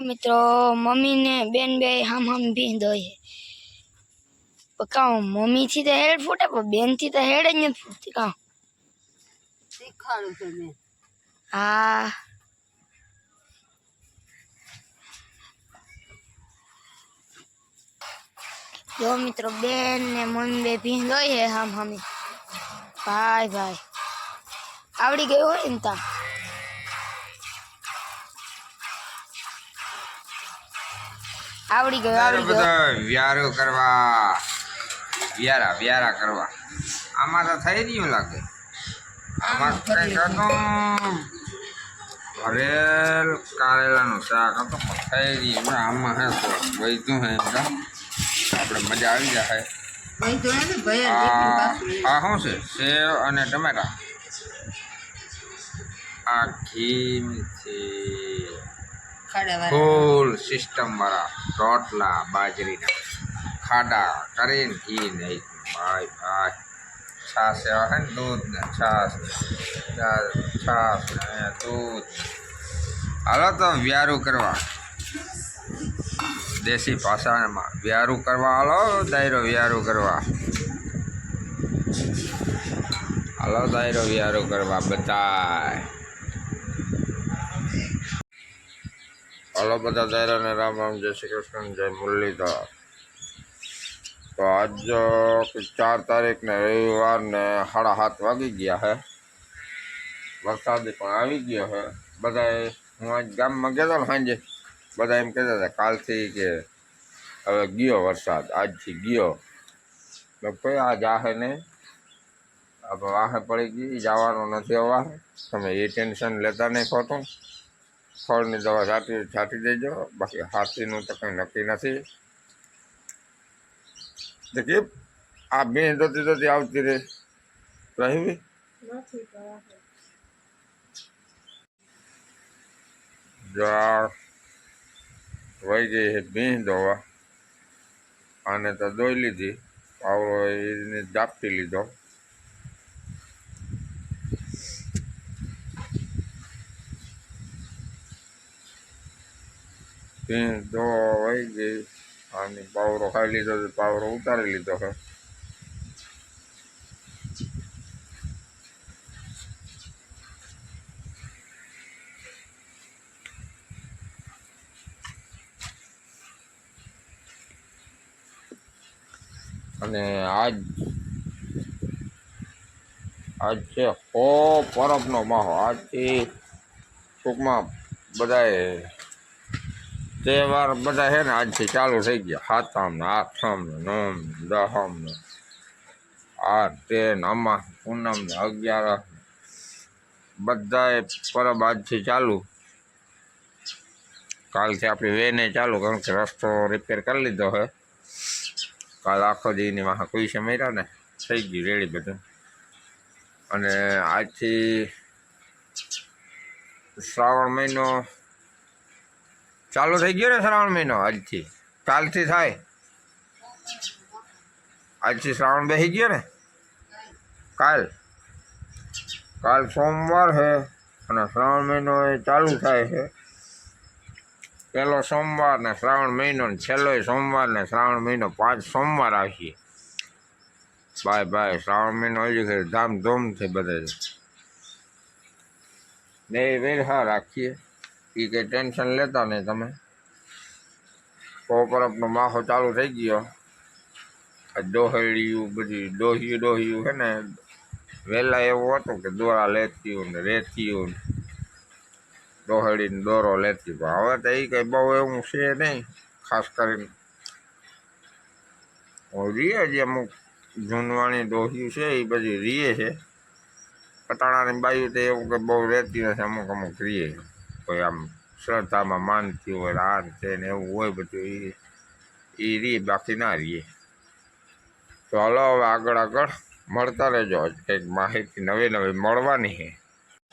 મિત્રો મમ્મી ને બેન બે હમ હમ ભીંધો છે કાં મમ્મી થી તો હેડ ફૂટે પણ બેનથી તો હેડ જ નથી ફૂટતી કાં? શીખવાડું છું મેં. હા. જો મિત્રો બેન ને મમ્મી બે ભીંધો હે હમ હામી. ભાઈ ભાઈ. આવડી ગયું હોય ને તા આવડી ગયો આવડી ગયો. વ્યારો કરવા. વ્યારા વ્યારા કરવા. આમાં તો થઈ રહ્યું લાગે. આમાં કંઈક કરતો ભરેલ કારેલાનું શાક હતું પણ થઈ રહ્યું. આમાં હે તો વૈધું હે આપણે મજા આવી જાય. આ શું છે? સેવ અને ટમેટા. આ ઘી છે. ફૂલ સિસ્ટમ વાળા રોટલા બાજરીના ખાડા કરીને ઘી નહીં ભાઈ ભાઈ છાશ એવા છે ને દૂધ ને છાશ છા- છાશ ને દૂધ હાલો તો વ્યારું કરવા દેશી ભાષામાં વ્યારું કરવા હાલો દાયરો વ્યારું કરવા હાલો દાયરો વ્યારું કરવા બધાય હાલો બધા દાયરાને રામ રામ જય શ્રી કૃષ્ણ જય મુરલીધર તો આજ ચાર તારીખ ને રવિવાર ને સાડા સાત વાગી ગયા હે વરસાદ પણ આવી ગયો હે બધાએ હું આજ ગામમાં ગયો હતો ને સાંજે બધા એમ કહેતા હતા કાલથી કે હવે ગયો વરસાદ આજથી ગયો મેં કોઈ આ જાહે નહીં હવે વાહે પડી ગઈ જવાનું નથી હવે તમે એ ટેન્શન લેતા નહીં ખોટું ફળની દવા છાંટી છાંટી દેજો. બાકી હાથીનું તો કંઈ નક્કી નથી. કે આ બેન જોતી જોતી આવતી રહે. રહી? જો વહી ગઈ છે ભીંસ ધોવા આને તો દોઈ લીધી. પાવરો એને જાપટી લીધો. ભીંસ દોવા વહી ગઈ અને પાવરો ખાઈ લીધો તો પાવરો ઉતારી લીધો છે. અને આજ આજ છે હો પરબનો માહો આજથી ટૂંકમાં બધાએ તહેવાર બધા છે ને આજથી ચાલુ થઈ ગયા. સાતમ ને આઠમ ને નોમ દહમ ને આ તે અમાસ પૂનમ ને અગિયારસ બધાએ પરબ આજથી ચાલુ. કાલથી આપણી વેને ચાલુ, કારણ કે રસ્તો રિપેર કરી લીધો છે કાલ આખો દીની વાહ કોઈ સમય ને, થઈ ગયું રેડી બધું. અને આજથી શ્રાવણ મહિનો ચાલુ થઈ ગયો ને શ્રાવણ મહિનો આજથી કાલથી થાય આજથી શ્રાવણ બેસી ગયો ને કાલ કાલ સોમવાર છે અને શ્રાવણ મહિનો એ ચાલુ થાય છે પહેલો સોમવાર ને શ્રાવણ મહિનો ને છેલ્લો સોમવાર ને શ્રાવણ મહિનો પાંચ સોમવાર આવશે બાય બાય શ્રાવણ મહિનો હજી ખરી ધામધૂમથી બધે ને એ વેરહા રાખીએ એ કંઈ ટેન્શન લેતા નહીં તમે. કોપરપનો માહો ચાલુ થઈ ગયો. ડોહળિયું બધી ડોહિયું ડોહિયું છે ને, વહેલા એવું હતું કે દોરા લેતીયું ને રેતીયું ડોહળીને દોરો લેતી પણ હવે તો એ કંઈ બહુ એવું છે નહીં, ખાસ કરીને. રીએ જે અમુક જૂનવાણી ડોહિયું છે એ બધી રીએ છે. પટાણાની બાયું તો એવું કે બહુ રહેતી નથી, અમુક અમુક રીએ. કોઈ આમ શ્રદ્ધામાં માનતી હોય આ છે ને એવું હોય બધું એ એ રી બાકી ના રીએ. તો હલો, હવે આગળ આગળ મળતા રહેજો. કંઈક માહિતી નવી નવી મળવાની છે.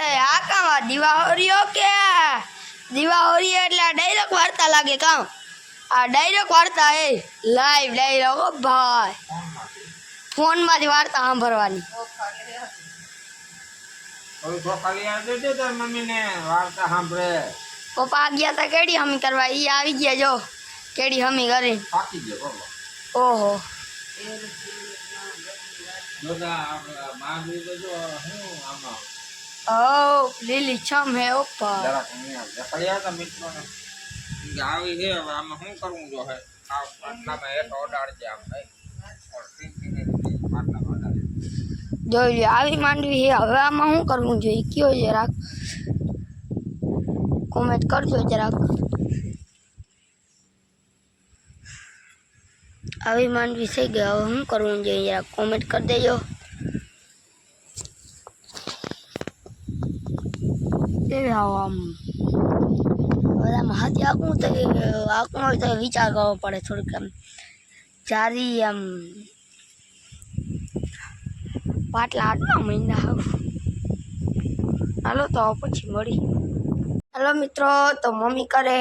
એ, આ કામ દિવાહોરીઓ કે? દિવાહોરીઓ એટલે ડાયરેક્ટ વાર્તા લાગે કામ. આ ડાયરેક્ટ વાર્તા એ લાઈવ ડાયરેક્ટ ભાઈ. ફોનમાંથી વાર્તા સાંભળવાની. પપ્પા ગયા તા કેડી હમી કરવા ઈ આવી ગયા જો કેડી હમી કરી પાકી ગયો બાબા ઓહો જોતા આપણે માંડવી તો જો હું આમાં ઓ લીલી છમ હે ઉપર જરાક અહીંયા દેખાડ્યા હતા મિત્રોને કે આવી છે હવે આમાં શું કરવું જો હે આ આટલામાં હેઠ ઓડાડજે આમ ભાઈ જોઈ લ્યો આવી માંડવી છે હવે આમાં શું કરવું જોઈએ કયો જરાક કોમેન્ટ કરજો જરાક આવી માંડવી થઈ ગઈ હવે શું કરવું જોઈએ જરાક કોમેન્ટ કરી દેજો એ આમ બધામાં હાથી આંકવું તો આંકવું હોય તો વિચાર કરવો પડે થોડીક આમ જારી આમ પાટલા આટલા મહિના હાલો તો પછી મળી. હાલો મિત્રો તો મમ્મી કરે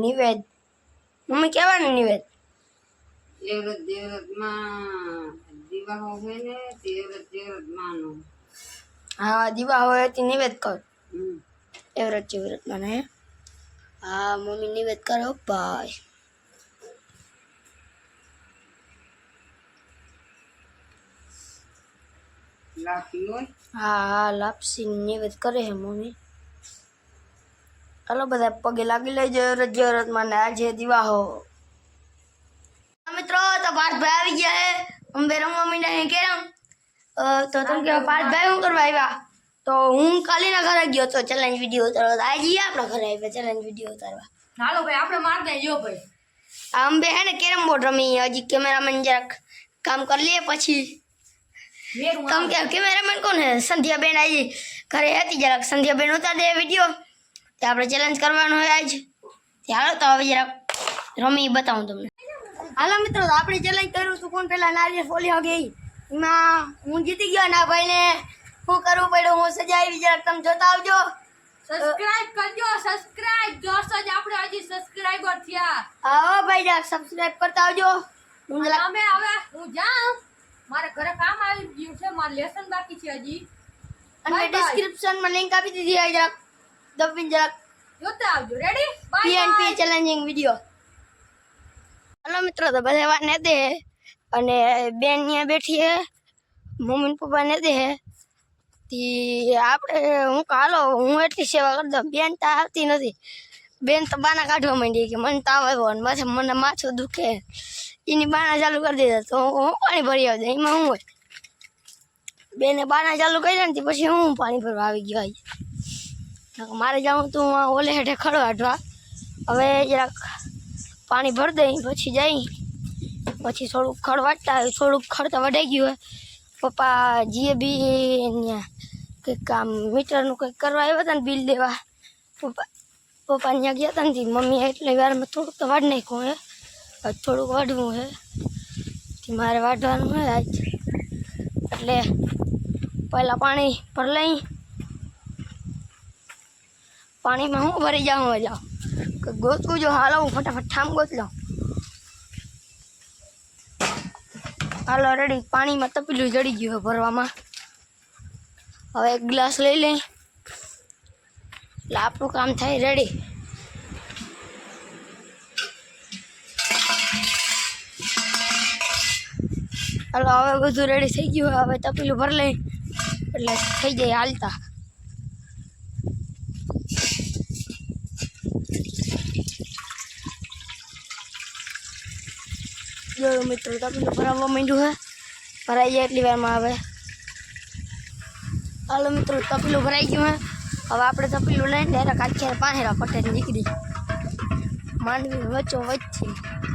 નિવેદ. મમ્મી કહેવાનું નિવેદ? દેવરતમાં દિવાહો હોય ને દેવરત માનો. હા દીવા હોય તે નિવેદ કર. એવરત જેવરત મને. હા મમ્મી નિવેદ કરો. ભાઈ લાપી હોય હા હા લાપસી નિવેદ કરે છે મમ્મી હાલો બધા પગે લાગી લેજો એવરત જેવરત મને આજે દીવાહો મિત્રો તો પાર્થભાઈ આવી ગયા હે અંબે રમવા માંડ્યા હે કેરમ અ, તો તમે કે પાર્થભાઈ શું કરવા આવ્યા તો હું કાલીના ઘરે ગયો તો ચેલેન્જ વિડીયો ઉતારવા આજે ઈ આપણા ઘરે આવ્યા ચેલેન્જ વિડીયો ઉતારવા હાલો ભાઈ આપણે માર દે જો ભાઈ આ અંબે હે ને કેરમ બોર્ડ રમી હજી કેમેરામેન જરાક કામ કરી લઈએ પછી મેરું તમે કે કેમેરામેન કોણ હે સંધ્યાબેન આજે ઘરે હતી જરાક સંધ્યાબેન ઉતાર દે વિડીયો તે આપણે ચેલેન્જ કરવાનો હોય આજ તે હાલો તો હવે જરાક રમી બતાવું તમને હાલો મિત્રો તો આપણે ચેલેન્જ કર્યું હતું કોણ પેલા નારિયેળ ફોલી ગઈ એમાં હું જીતી ગયો ના ભાઈને શું કરવું પડ્યું હું સજા આવી જરાક તમે જોતા આવજો સબસ્ક્રાઇબ કરજો સબસ્ક્રાઇબ જોશો જ આપણે હજી સબસ્ક્રાઇબર થયા આવો ભાઈ જરાક સબસ્ક્રાઇબ કરતા આવજો હું જરાક અમે હવે હું જાઉં મારે ઘરે કામ આવી ગયું છે મારે લેસન બાકી છે હજી. અને ડિસ્ક્રિપ્શનમાં લિંક આપી દીધી આ જરાક. દબીને જરાક. જોતા આવજો. Ready bye PNP challenging video hello મિત્રો તો બધા વાત ને દે. અને બેન ત્યાં બેઠી હે. મમ્મી પપ્પા ને દે તી આપણે હું કાલો હું એટલી સેવા કરી દઉં. બેન તો આવતી નથી. બેન તો બાના કાઢવા માંડી કે મને તાવ આવ્યો અને મને માથું દુખે. એની બાના ચાલુ કરી દીધા તો હું પાણી ભરી આવી એમાં હું હોય બેને બાના ચાલુ કરી ને પછી હું પાણી ભરવા આવી ગયો આજે નકર મારે જાઉં તું આ ઓલે હેઠે ખડવાડવા હવે જરાક પાણી ભરી દઈ પછી જઈ પછી થોડુંક ખડ વાટતા હોય થોડુંક ખડતા વઢાઈ ગયું હોય પપ્પા જીએ બી અહીંયા કંઈક કામ મીટરનું કંઈક કરવા આવ્યા હતા ને બિલ દેવા પપ્પા પપ્પા ત્યાં ગયા હતા ને તી મમ્મી એટલે વારમાં થોડુંક તો વાઢ નાખ્યું હે હવે થોડુંક વાઢવું છે. મારે વાઢવાનું હોય આજ. એટલે પહેલાં પાણી ભર લઈ. પાણીમાં હું ભરી જાઉં એટલે કે ગોતવું જો, હાલો, હું ફટાફટ ઠામ ગોત લઉં હાલો રેડી પાણીમાં તપેલું જડી ગયું ભરવામાં. હવે એક ગ્લાસ લઈ લઈ. એટલે આપણું કામ થાય રેડી હાલો હવે બધું રેડી થઈ ગયું હવે તપેલું ભરી લઈ એટલે થઈ જાય હાલતા જોયું મિત્રો તપેલું ભરાવવા માંડ્યું હે ભરાઈ જાય એટલી વારમાં આવે હાલો મિત્રો તપેલું ભરાઈ ગયું હે હવે આપણે તપેલું લઈને ડાયરેક્ટ આખી પાહેરા પટેલ નીકળી માંડવી વચ્ચો વચ્ચે અહીં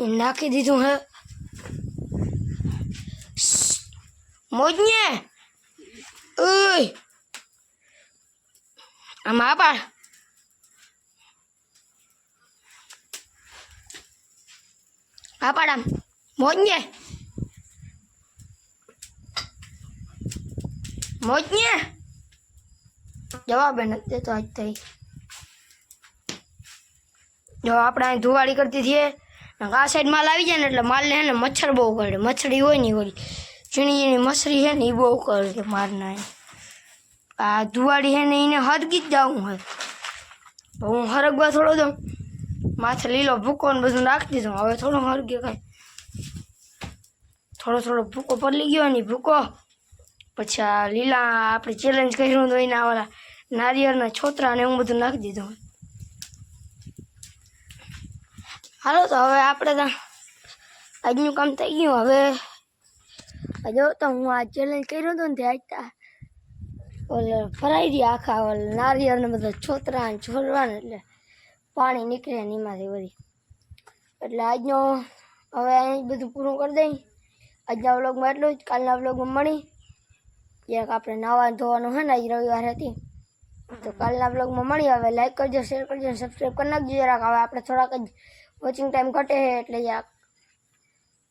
નાખી દીધું હે મોજને ઓય આમાં આપા આપાડામ મોજને મોજને જવાબ નથી દેતો આજ થઈ જો આપણે ધુવાળી કરતી છીએ આ સાઈડ માલ આવી જાય ને એટલે માલને હે ને મચ્છર બહુ કરડે મચ્છરી હોય ને ઓલી ઝીણી ઝીણી મછરી છે ને એ બહુ કરડે મારના આ ધુવાડી છે ને એને હરગી જ જવું હોય હું હરગવા થોડો દઉં. માથે લીલો ભૂકો ને બધું નાખી દીધું. હવે થોડો હરગે કાંઈ. થોડો થોડો ભૂકો પડી ગયો ને ભૂકો. પછી આ લીલા આપણે ચેલેન્જ કર્યું તો એના વાળા નારિયેળના છોતરા ને એવું બધું નાખી દીધું. હાલો તો હવે આપણે તો આજનું કામ થઈ ગયું હવે આ જો તો હું આ ચેલેન્જ કર્યો હતો ને તે આજ તા ઓલે ફરાઈ રહ્યા આખા ઓલે નારિયેળ ને બધા છોતરા ને છોડવા ને એટલે પાણી નીકળે ને એમાંથી બધી એટલે આજનો હવે અહીં બધું પૂરું કરી દઈ આજના વ્લોગમાં એટલું જ કાલના વ્લોગમાં મળી જરાક આપણે નાવા ધોવાનું છે ને આજ રવિવાર હતી તો કાલના બ્લોગમાં મળી હવે લાઈક કરજો શેર કરજો સબસ્ક્રાઈબ કરી નાખજો જરાક હવે આપણે થોડાક જ વોચિંગ ટાઈમ ઘટે છે એટલે જરાક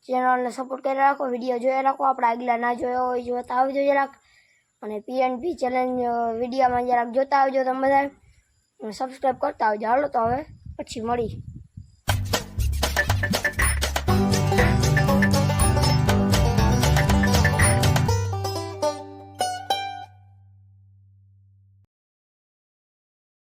ચેનલને સપોર્ટ કરી રાખો વીડિયો જોયા રાખો, આપણે આગલા ના જોયો હોય જોતા આવજો જરાક. અને પીએનપી ચેલેન્જ વિડીયોમાં જરાક જોતા આવજો તમે બધા સબસ્ક્રાઈબ કરતા આવજો. હાલો તો હવે પછી મળી